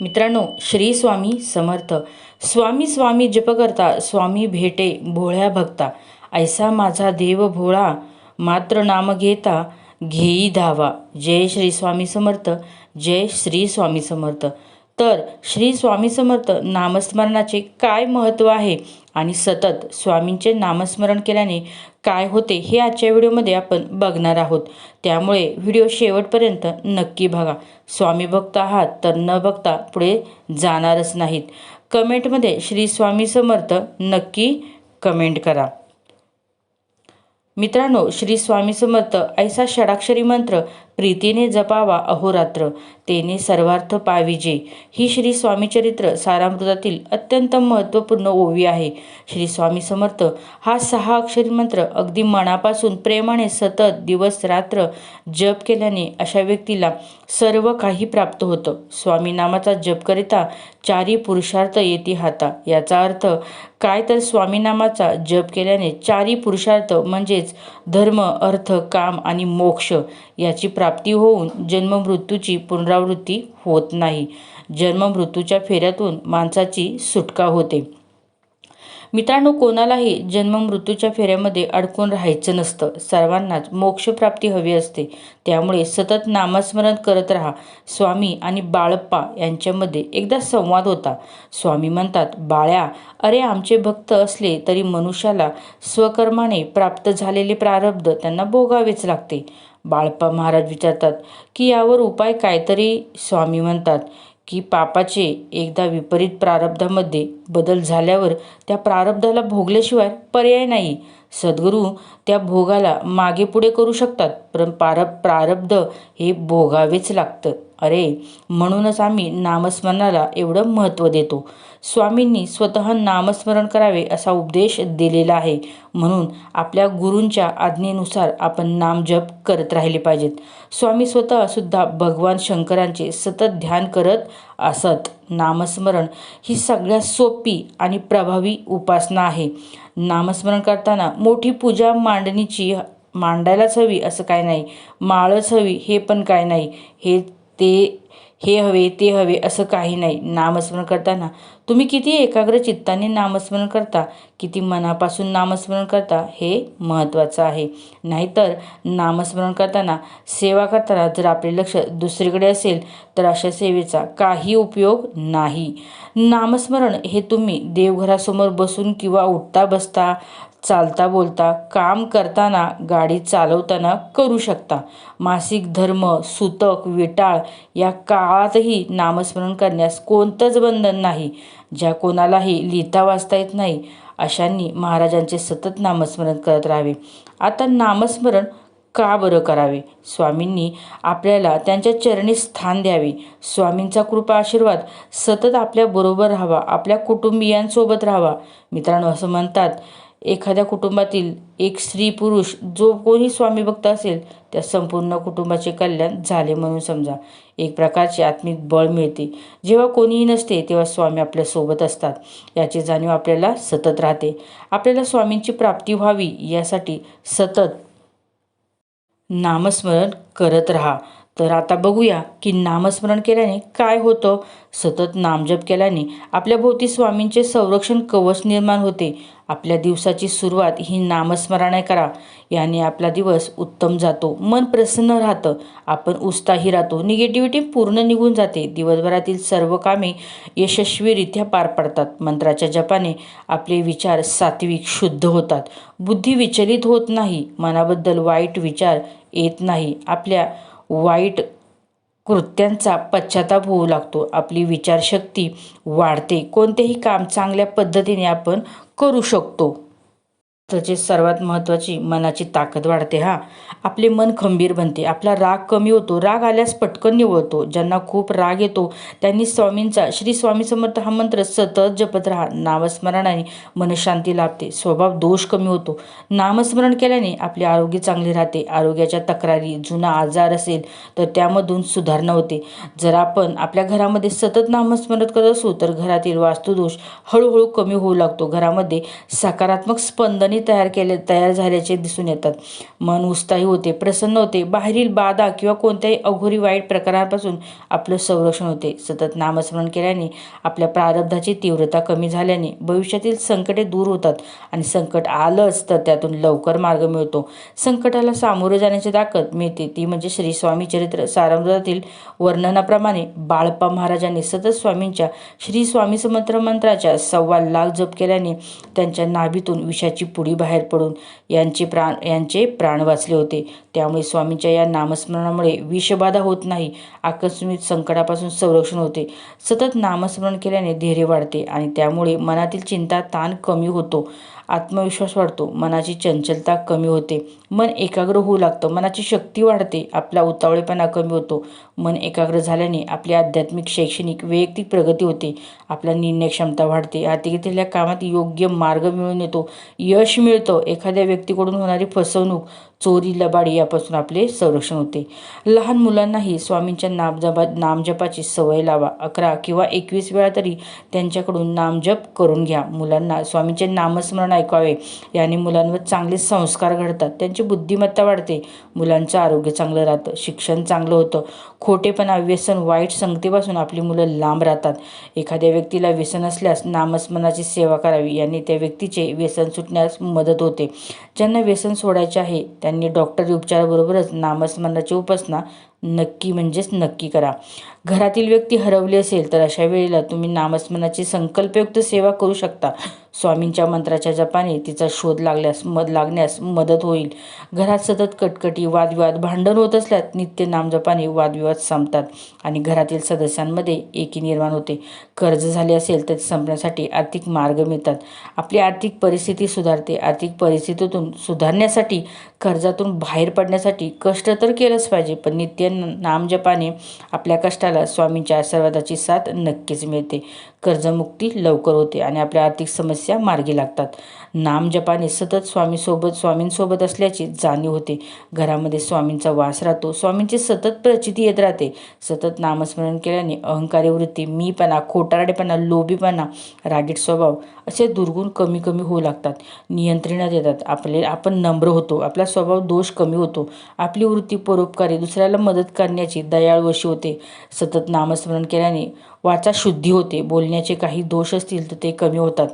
मित्रांनो श्री स्वामी समर्थ. स्वामी स्वामी जप करता स्वामी भेटे भोळ्या भक्ता. ऐसा माझा देव भोळा मात्र नाम घेता घेई धावा. जय श्री स्वामी समर्थ जय श्री स्वामी समर्थ. तर श्री स्वामी समर्थ नामस्मरणाचे काय महत्त्व आहे? आणि सतत स्वामींचे नामस्मरण केल्याने काय होते हे आजच्या व्हिडिओमध्ये आपण बघणार आहोत. त्यामुळे व्हिडिओ शेवटपर्यंत नक्की बघा. स्वामी भक्त आहात तर न बघता पुढे जाणारच नाहीत. कमेंटमध्ये श्री स्वामी समर्थ नक्की कमेंट करा. मित्रांनो श्री स्वामी समर्थ ऐसा षडाक्षरी मंत्र प्रीतीने जपावा अहोरात्र. तेने सर्वार्थ पाविजे. ही श्री स्वामी चरित्र सारामृतातील अत्यंत महत्त्वपूर्ण ओवी आहे. श्री स्वामी समर्थ हा सहा अक्षरी मंत्र अगदी मनापासून प्रेमाने सतत दिवस रात्र जप केल्याने अशा व्यक्तीला सर्व काही प्राप्त होतं. स्वामी नामाचा जप करिता चारी पुरुषार्थ येती हाता. याचा अर्थ काय तर स्वामी नामाचा जप केल्याने चारी पुरुषार्थ म्हणजेच धर्म अर्थ काम आणि मोक्ष याची प्राप्त प्राप्ती होऊन जन्ममृत्यूची पुनरावृत्ती होत नाही. जन्ममृत्यूच्या फेऱ्यातून माणसाची सुटका होते. मित्रांनो कोणालाही जन्ममृत्यूच्या फेऱ्यामध्ये अडकून राहायचं नसतं. सर्वांनाच मोक्षप्राप्ती हवी असते. त्यामुळे सतत नामस्मरण करत राहा. स्वामी आणि बाळप्पा यांच्यामध्ये एकदा संवाद होता. स्वामी म्हणतात बाळ्या अरे आमचे भक्त असले तरी मनुष्याला स्वकर्माने प्राप्त झालेले प्रारब्ध त्यांना भोगावेच लागते. बाळप्पा महाराज विचारतात की यावर उपाय काहीतरी स्वामी म्हणतात की पापाचे एकदा विपरीत प्रारब्धामध्ये बदल झाल्यावर त्या प्रारब्धाला भोगल्याशिवाय पर्याय नाही. सद्गुरू त्या भोगाला मागे पुढे करू शकतात पण पारब प्रारब्ध हे भोगावेच लागतं. अरे म्हणूनच आम्ही नामस्मरणाला एवढं महत्त्व देतो. स्वामींनी स्वतः नामस्मरण करावे असा उपदेश दिलेला आहे. म्हणून आपल्या गुरूंच्या आज्ञेनुसार आपण नामजप करत राहिले पाहिजेत. स्वामी स्वतः सुद्धा भगवान शंकरांचे सतत ध्यान करत असत. नामस्मरण ही सगळ्यात सोपी आणि प्रभावी उपासना आहे. नामस्मरण करताना मोठी पूजा मांडणीची मांडायलाच हवी असं काय नाही. माळच हवी हे पण काय नाही. हे ते हे हवे ते हवे असं काही नाही. नामस्मरण करताना तुम्ही किती एकाग्र चित्ताने नामस्मरण करता किती मनापासून नामस्मरण करता हे महत्त्वाचं आहे. नाहीतर नामस्मरण करताना सेवा करताना जर आपले लक्ष दुसरीकडे असेल तर अशा सेवेचा काही उपयोग नाही. नामस्मरण हे तुम्ही देवघरासमोर बसून किंवा उठता बसता चालता बोलता काम करताना गाडी चालवताना करू शकता. मासिक धर्म सुतक विटाळ या काळातही नामस्मरण करण्यास कोणतंच बंधन नाही. ज्या कोणालाही लिहिता वाचता येत नाही अशांनी महाराजांचे सतत नामस्मरण करत राहावे. आता नामस्मरण का बरं करावे? स्वामींनी आपल्याला त्यांच्या चरणी स्थान द्यावे. स्वामींचा कृपा आशीर्वाद सतत आपल्याबरोबर राहावा आपल्या कुटुंबियांसोबत राहावा. मित्रांनो असं म्हणतात एखाद्या कुटुंबातील एक स्त्री पुरुष जो कोणी स्वामी भक्त असेल त्या संपूर्ण कुटुंबाचे कल्याण झाले म्हणून समजा. एक प्रकारचे आत्मिक बळ मिळते. जेव्हा कोणीही नसते तेव्हा स्वामी आपल्यासोबत असतात. याची जाणीव आपल्याला सतत राहते. आपल्याला स्वामींची प्राप्ती व्हावी यासाठी सतत नामस्मरण करत राहा. तर आता बघूया की नामस्मरण केल्याने काय होतं. सतत नामजप केल्याने आपल्या भोवती स्वामींचे संरक्षण कवच निर्माण होते. आपल्या दिवसाची सुरुवात ही नामस्मरणे करा. याने आपला दिवस उत्तम जातो. मन प्रसन्न राहतं. आपण उत्साही राहतो. निगेटिव्हिटी पूर्ण निघून जाते. दिवसभरातील सर्व कामे यशस्वीरित्या पार पडतात. मंत्राच्या जपाने आपले विचार सात्विक शुद्ध होतात. बुद्धी विचलित होत नाही. मनाबद्दल वाईट विचार येत नाही. आपल्या वाईट कृत्यांचा पश्चाताप होऊ लागतो. आपली विचारशक्ती वाढते. कोणतेही काम चांगल्या पद्धतीने आपण करू शकतो. त्याची सर्वात महत्त्वाची मनाची ताकद वाढते हा. आपले मन खंबीर बनते. आपला राग कमी होतो. राग आल्यास पटकन निवळतो. ज्यांना खूप राग येतो त्यांनी स्वामींचा श्री स्वामी समर्थ हा मंत्र सतत जपत राहा. नामस्मरणाने मनशांती लाभते. स्वभाव दोष कमी होतो. नामस्मरण केल्याने आपले आरोग्य चांगले राहते. आरोग्याच्या तक्रारी जुना आजार असेल तर त्यामधून सुधारणा होते. जर आपण आपल्या घरामध्ये सतत नामस्मरण करत असू तर घरातील वास्तुदोष हळूहळू कमी होऊ लागतो. घरामध्ये सकारात्मक स्पंदने भावनांनी तयार केले तयार झाल्याचे दिसून येतात. मन उत्साही होते प्रसन्न होते. बाहेरील बाधा किंवा कोणत्याही अघोरी वाईट प्रकारापासून आपलं संरक्षण होते. सतत नामस्मरण केल्याने आपल्या प्रारब्धाची तीव्रता कमी झाल्याने भविष्यातील संकटे दूर होतात आणि संकट आलंच तर त्यातून लवकर मार्ग मिळतो. संकटाला सामोरे जाण्याची ताकद मिळते. ती म्हणजे श्री स्वामी चरित्र सारामृतातील वर्णनाप्रमाणे बाळप्पा महाराजांनी सतत स्वामींच्या श्री स्वामी समंत्र मंत्राच्या सव्वा लाख जप केल्याने त्यांच्या नाभीतून विषाची पुडी बाहेर पडून यांचे प्राण यांचे प्राण वाचले होते. त्यामुळे स्वामींच्या या नामस्मरणामुळे विषबाधा होत नाही. आकस्मिक संकटापासून संरक्षण होते. सतत नामस्मरण केल्याने धैर्य वाढते आणि त्यामुळे मनातील चिंता ताण कमी होतो. आत्मविश्वास वाढतो मनाची चंचलता कमी होते मन एकाग्र होऊ लागतं मनाची शक्ती वाढते आपला उतावळेपणा कमी होतो. मन एकाग्र झाल्याने आपली आध्यात्मिक शैक्षणिक वैयक्तिक प्रगती होते. आपला निर्णय क्षमता वाढते हाती कामात योग्य मार्ग मिळून येतो. यश मिळतं एखाद्या व्यक्तीकडून होणारी फसवणूक चोरी लबाडी यापासून आपले संरक्षण होते. लहान मुलांनाही स्वामींच्या नामजपा नामजपाची सवय लावा. अकरा किंवा एकवीस वेळा तरी त्यांच्याकडून नामजप करून घ्या. मुलांना स्वामींचे नामस्मरण ऐकावे. याने मुलांवर चांगले संस्कार घडतात. त्यांची बुद्धिमत्ता वाढते. मुलांचं आरोग्य चांगलं राहतं. शिक्षण चांगलं होतं. खोटेपणा व्यसन वाईट संगतीपासून आपली मुलं लांब राहतात. एखाद्या व्यक्तीला व्यसन असल्यास नामस्मरणाची सेवा करावी. याने त्या व्यक्तीचे व्यसन सुटण्यास मदत होते. ज्यांना व्यसन सोडायचे आहे त्यांनी डॉक्टरी उपचाराबरोबरच नामस्मरणाची उपासना नक्की म्हणजेच नक्की करा. घरातील व्यक्ती हरवली असेल तर अशा वेळेला तुम्ही नामस्मरणाची संकल्पयुक्त सेवा करू शकता. स्वामींच्या मंत्राच्या जपाने तिचा शोध लागल्यास मद लागण्यास मदत होईल. घरात सतत कटकटी वादविवाद भांडण होत असल्यास नित्य नामजपाने वादविवाद संपतात आणि घरातील सदस्यांमध्ये एकी निर्माण होते. कर्ज झाले असेल तर संपण्यासाठी आर्थिक मार्ग मिळतात. आपली आर्थिक परिस्थिती सुधारते. आर्थिक परिस्थितीतून सुधारण्यासाठी कर्जातून बाहेर पडण्यासाठी कष्ट तर केलंच पाहिजे पण नित्य नामजपाने आपल्या कष्टाला स्वामींच्या आशीर्वादाची साथ नक्कीच मिळते. कर्जमुक्ती लवकर होते आणि आपल्या आर्थिक समस्या मार्गी लागतात. नामजपाने सतत स्वामीसोबत स्वामींसोबत असल्याची जाणीव होते. घरामध्ये स्वामींचा वास राहतो. स्वामींची सतत प्रचिती येत राहते. सतत नामस्मरण केल्याने अहंकारी वृत्ती मीपणा खोटारडेपणा लोभीपणा रागीट स्वभाव असे दुर्गुण कमी कमी होऊ लागतात. नियंत्रणात येतात. आपले आपण नम्र होतो. आपला स्वभाव दोष कमी होतो. आपली वृत्ती परोपकारी दुसऱ्याला मदत करण्याची दयाळवशी होते. सतत नामस्मरण केल्याने वाचा शुद्धी होते. बोलण्याचे काही दोष असतील तर ते कमी होतात.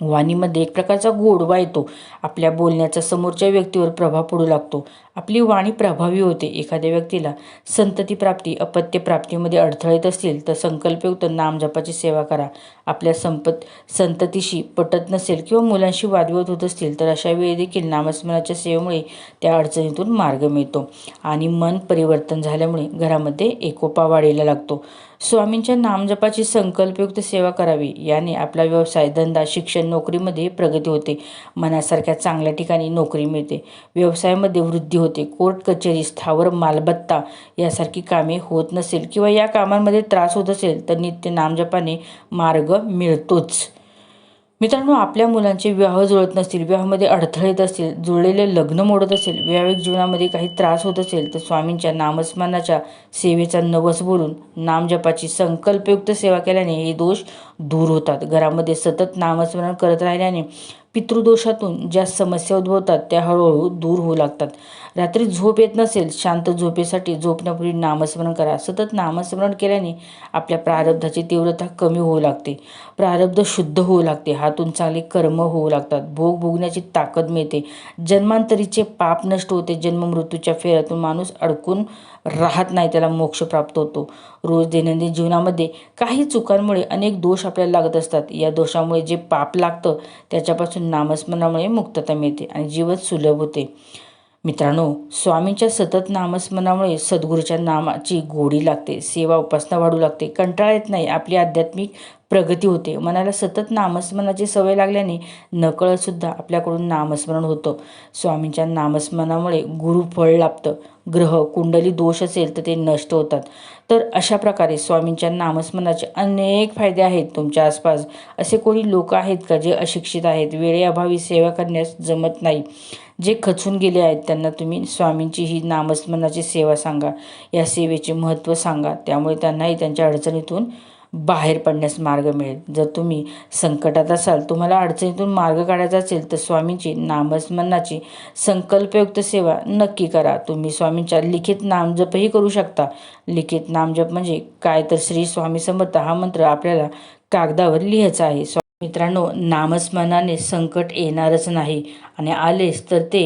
वाणीमध्ये एक प्रकारचा गोडवा येतो. आपल्या बोलण्याचा समोरच्या व्यक्तीवर प्रभाव पडू लागतो. आपली वाणी प्रभावी होते. एखाद्या व्यक्तीला संतती प्राप्ती अपत्य प्राप्तीमध्ये अडथळे येत असतील तर संकल्पयुक्त नामजपाची सेवा करा. आपल्या संपत संततीशी पटत नसेल किंवा मुलांशी वादविवाद होत असतील तर अशा वेळी देखील नामस्मरणाच्या सेवेमुळे त्या अडचणीतून मार्ग मिळतो आणि मन परिवर्तन झाल्यामुळे घरामध्ये एकोपा वाढीला लागतो. स्वामींच्या नामजपाची संकल्पयुक्त सेवा करावी. याने आपला व्यवसाय धंदा शिक्षण नोकरीमध्ये प्रगती होते. मनासारख्या चांगल्या ठिकाणी नोकरी मिळते. व्यवसायामध्ये वृद्धी होते. होते. कोर्ट कचेरी स्थावर मालबत्ता यासारखी कामे होत नसेल किंवा या कामांमध्ये त्रास होत असेल तर नित्य नामजपाने मार्ग मिळतोच. मित्रांनो आपल्या मुलांचे विवाह जुळत नसतील विवाहामध्ये अडथळे येत असतील जुळलेले लग्न मोडत असेल वैवाहिक जीवनामध्ये काही त्रास होत असेल तर स्वामींच्या नामस्मरणाच्या सेवेचा नवस बोलून नामजपाची संकल्पयुक्त सेवा केल्याने हे दोष दूर होतात. घरामध्ये सतत नामस्मरण करत राहिल्याने पितृदोषातून ज्या समस्या उद्भवतात त्या हळूहळू दूर होऊ लागतात. रात्री झोप येत नसेल शांत झोपेसाठी झोपण्यापूर्वी नामस्मरण करा. सतत नामस्मरण केल्याने आपल्या प्रारब्धाची तीव्रता कमी होऊ लागते. प्रारब्ध शुद्ध होऊ लागते. हातून चांगले कर्म होऊ लागतात. भोग भोगण्याची ताकद मिळते. जन्मांतरीचे पाप नष्ट होते. जन्म मृत्यूच्या फेऱ्यातून माणूस अडकून राहत नाही त्याला मोक्ष प्राप्त होतो. रोज दैनंदिन जीवनामध्ये काही चुकांमुळे अनेक दोष आपल्याला लागत असतात. या दोषामुळे जे पाप लागतं त्याच्यापासून नामस्मरणामुळे मुक्तता मिळते आणि जीवन सुलभ होते. मित्रांनो स्वामींच्या सतत नामस्मरणामुळे सद्गुरूच्या नामाची गोडी लागते सेवा उपासना वाढू लागते कंटाळा येत नाही आपली आध्यात्मिक प्रगती होते. मनाला सतत नामस्मरणाची सवय लागल्याने नकळतसुद्धा आपल्याकडून नामस्मरण होतं. स्वामींच्या नामस्मरणामुळे गुरुफळ लाभतं. ग्रह कुंडली दोष असेल तर ते नष्ट होतात. तर अशा प्रकारे स्वामींच्या नामस्मरणाचे अनेक फायदे आहेत तुमच्या आसपास. असे कोणी लोक आहेत का जे अशिक्षित आहेत? वेळेअभावी सेवा करण्यास जमत नाही. जे खचून गेले आहेत त्यांना तुम्ही स्वामींची ही नामस्मरणाची सेवा सांगा. या सेवेचे महत्त्व सांगा. त्यामुळे त्यांनाही त्यांच्या अडचणीतून बाहेर पडण्यास मार्ग मिळेल. जर तुम्ही संकटात असाल तुम्हाला अडचणीतून मार्ग काढायचा असेल तर स्वामींची नामस्मरणाची संकल्पयुक्त सेवा नक्की करा. तुम्ही स्वामींच्या लिखित नामजपही करू शकता. लिखित नामजप म्हणजे काय? तर श्री स्वामी समर्थ हा मंत्र आपल्याला कागदावर लिहायचा आहे. मित्रांनो नामस्मरणाने संकट येणारच नाही आणि आलेच तर ते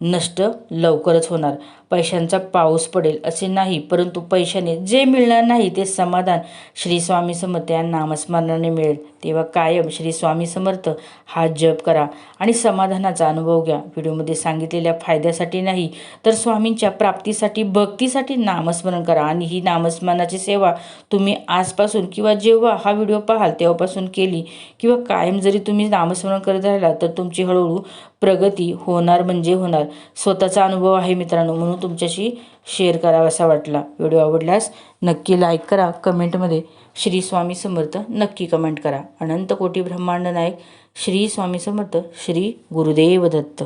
नष्ट लवकरच होणार. पैशांचा पाऊस पडेल असे नाही परंतु पैशाने जे मिळणार नाही ते समाधान श्री स्वामी समर्थ या नामस्मरणाने मिळेल. तेव्हा कायम श्री स्वामी समर्थ हा जप करा आणि समाधानाचा अनुभव घ्या. व्हिडिओमध्ये सांगितलेल्या फायद्यासाठी नाही तर स्वामींच्या प्राप्तीसाठी भक्तीसाठी नामस्मरण करा आणि ही नामस्मरणाची सेवा तुम्ही आजपासून किंवा जेव्हा हा व्हिडिओ पाहाल तेव्हापासून केली किंवा कायम जरी तुम्ही नामस्मरण करत राहिला तर तुमची हळूहळू प्रगती होणार म्हणजे होणार. स्वतःचा अनुभव आहे मित्रांनो म्हणून तुमच्याशी शेअर करावासा वाटला. व्हिडिओ आवडल्यास नक्की लाईक करा. कमेंटमध्ये श्री स्वामी समर्थ नक्की कमेंट करा. अनंत कोटी ब्रह्मांड नायक श्री स्वामी समर्थ श्री गुरुदेव दत्त.